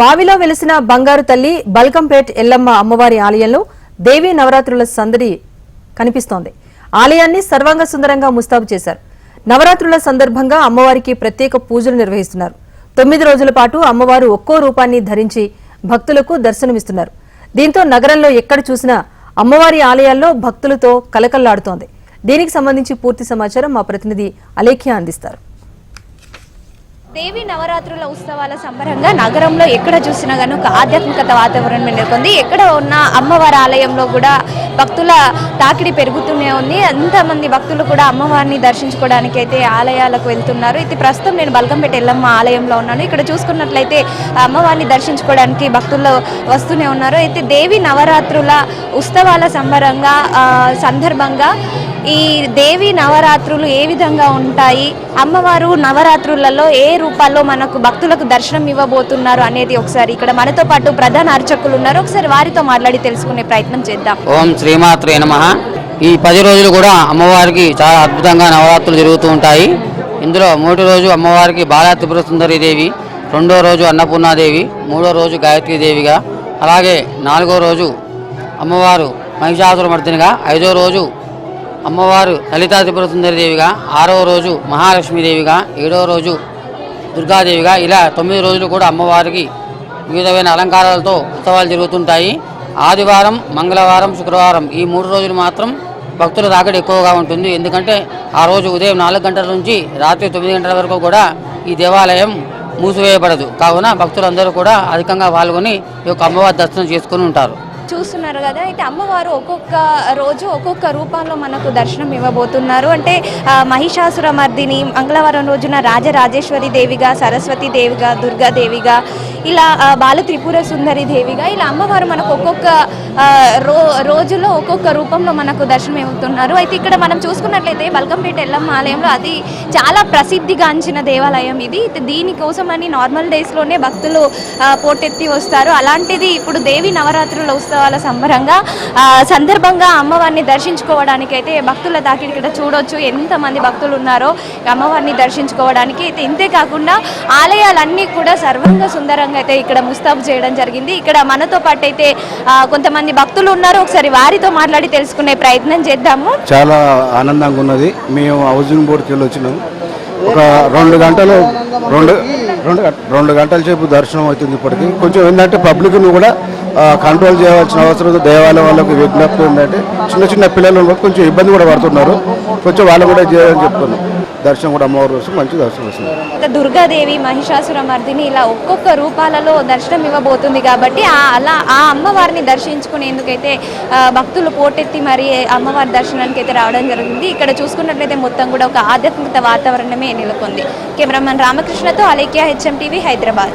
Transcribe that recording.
బావిలో వెలిసిన బంగారు తల్లి బల్కంపేట్ ఎల్లమ్మ అమ్మవారి ఆలయంలో దేవీ నవరాత్రుల సందడి కనిపిస్తోంది. ఆలయాన్ని సర్వాంగ సుందరంగా ముస్తాబు చేశారు. నవరాత్రుల సందర్భంగా అమ్మవారికి ప్రత్యేక పూజలు నిర్వహిస్తున్నారు. తొమ్మిది రోజుల పాటు అమ్మవారు ఒక్కో రూపాన్ని ధరించి భక్తులకు దర్శనమిస్తున్నారు. దీంతో నగరంలో ఎక్కడ చూసినా అమ్మవారి ఆలయాల్లో భక్తులతో కలకల్లాడుతోంది. దీనికి సంబంధించి పూర్తి సమాచారం మా ప్రతినిధి అలేఖ్య అందిస్తారు. దేవి నవరాత్రుల ఉత్సవాల సంబరంగా నగరంలో ఎక్కడ చూసినా కానీ ఒక ఆధ్యాత్మికత వాతావరణం నెలకొంది. ఎక్కడ ఉన్న అమ్మవారి ఆలయంలో కూడా భక్తుల తాకిడి పెరుగుతూనే ఉంది. అంతమంది భక్తులు కూడా అమ్మవారిని దర్శించుకోవడానికి అయితే ఆలయాలకు వెళ్తున్నారు. ఇది ప్రస్తుతం నేను బల్కంపేట ఎల్లమ్మ ఆలయంలో ఉన్నాను. ఇక్కడ చూసుకున్నట్లయితే అమ్మవారిని దర్శించుకోవడానికి భక్తులు వస్తూనే ఉన్నారు. అయితే దేవి నవరాత్రుల ఉత్సవాల సంబరంగా సందర్భంగా ఈ దేవి నవరాత్రులు ఏ విధంగా ఉంటాయి? అమ్మవారు నవరాత్రులలో ఏ రూపాల్లో మనకు భక్తులకు దర్శనం ఇవ్వబోతున్నారు అనేది ఒకసారి ఇక్కడ మనతో పాటు ప్రధాన అర్చకులు ఉన్నారు. ఒకసారి వారితో మాట్లాడి తెలుసుకునే ప్రయత్నం చేద్దాం. ఓం శ్రీమాత్రే నమ. ఈ పది రోజులు కూడా అమ్మవారికి చాలా అద్భుతంగా నవరాత్రులు జరుగుతూ ఉంటాయి. ఇందులో మొదటి రోజు అమ్మవారికి బాలా త్రిపుర సుందరి దేవి రెండో రోజు అన్నపూర్ణాదేవి మూడో రోజు గాయత్రీ దేవిగా అలాగే నాలుగో రోజు అమ్మవారు మహిషాసురమర్దినిగా ఐదో రోజు అమ్మవారు లలితా త్రిపుర ఆరవ రోజు మహాలక్ష్మీదేవిగా ఏడవ రోజు దుర్గాదేవిగా ఇలా తొమ్మిది రోజులు కూడా అమ్మవారికి వివిధమైన అలంకారాలతో ఉత్సవాలు జరుగుతుంటాయి. ఆదివారం మంగళవారం శుక్రవారం ఈ మూడు రోజులు మాత్రం భక్తుల రాకడి ఎక్కువగా ఉంటుంది. ఎందుకంటే ఆ రోజు ఉదయం నాలుగు గంటల నుంచి రాత్రి తొమ్మిది గంటల వరకు కూడా ఈ దేవాలయం మూసివేయబడదు. కావున భక్తులందరూ కూడా అధికంగా పాల్గొని ఈ యొక్క అమ్మవారి దర్శనం చేసుకుని ఉంటారు. చూస్తున్నారు కదా. అయితే అమ్మవారు ఒక్కొక్క రోజు ఒక్కొక్క రూపంలో మనకు దర్శనం ఇవ్వబోతున్నారు. అంటే మహిషాసుర మర్దిని మంగళవారం రోజున రాజరాజేశ్వరి దేవిగా సరస్వతి దేవిగా దుర్గాదేవిగా ఇలా బాల త్రిపుర సుందరి దేవిగా ఇలా అమ్మవారు మనకు ఒక్కొక్క రో రోజులో ఒక్కొక్క రూపంలో మనకు దర్శనం ఇవ్వుతున్నారు అయితే ఇక్కడ మనం చూసుకున్నట్లయితే బల్కంపేట ఎల్లమ్మ ఆలయంలో అది చాలా ప్రసిద్ధిగాంచిన దేవాలయం ఇది. దీనికోసం దీనికోసమని నార్మల్ డేస్లోనే భక్తులు పోటెత్తి వస్తారు. అలాంటిది ఇప్పుడు దేవి నవరాత్రుల ఉత్సవాల సంబరంగా సందర్భంగా అమ్మవారిని దర్శించుకోవడానికి అయితే భక్తుల తాకిడి ఇక్కడ చూడొచ్చు. ఎంతమంది భక్తులు ఉన్నారో అమ్మవారిని దర్శించుకోవడానికి. అయితే ఇంతే కాకుండా ఆలయాలన్నీ కూడా సర్వంగా సుందరంగా అయితే ఇక్కడ ముస్తాబు చేయడం జరిగింది. ఇక్కడ మనతో పాటు అయితే కొంతమంది భక్తులు ఉన్నారు. ఒకసారి వారితో మాట్లాడి తెలుసుకునే ప్రయత్నం చేద్దాము. చాలా ఆనందంగా ఉన్నది. మేము హౌసింగ్ బోర్డుకి వెళ్ళి వచ్చినాము ఒక రెండు గంటలు రెండు రెండు గంట- రెండు గంటల సేపు దర్శనం అవుతుంది ఇప్పటికి. కొంచెం ఏంటంటే పబ్లిక్ను కూడా కంట్రోల్ చేయవలసిన అవసరం దేవాలయం వాళ్ళకి విజ్ఞప్తి ఏంటంటే చిన్న చిన్న పిల్లలు కొంచెం ఇబ్బంది కూడా పడుతున్నారు. కొంచెం వాళ్ళు కూడా చేయాలని చెప్తున్నాం దర్శనం కూడా అమ్మవారి వస్తుంది మంచి దర్శనం వస్తుంది దుర్గాదేవి మహిషాసుర మర్దిని ఇలా ఒక్కొక్క రూపాలలో దర్శనం ఇవ్వబోతుంది కాబట్టి అలా ఆ అమ్మవారిని దర్శించుకునేందుకైతే భక్తులు పోటెత్తి మరి అమ్మవారి దర్శనానికి అయితే రావడం జరిగింది ఇక్కడ చూసుకున్నట్లయితే మొత్తం కూడా ఒక ఆధ్యాత్మిక వాతావరణమే నెలకొంది. కెమెరామన్ రామకృష్ణతో అలేఖ్య హెచ్ఎం టీవీ హైదరాబాద్.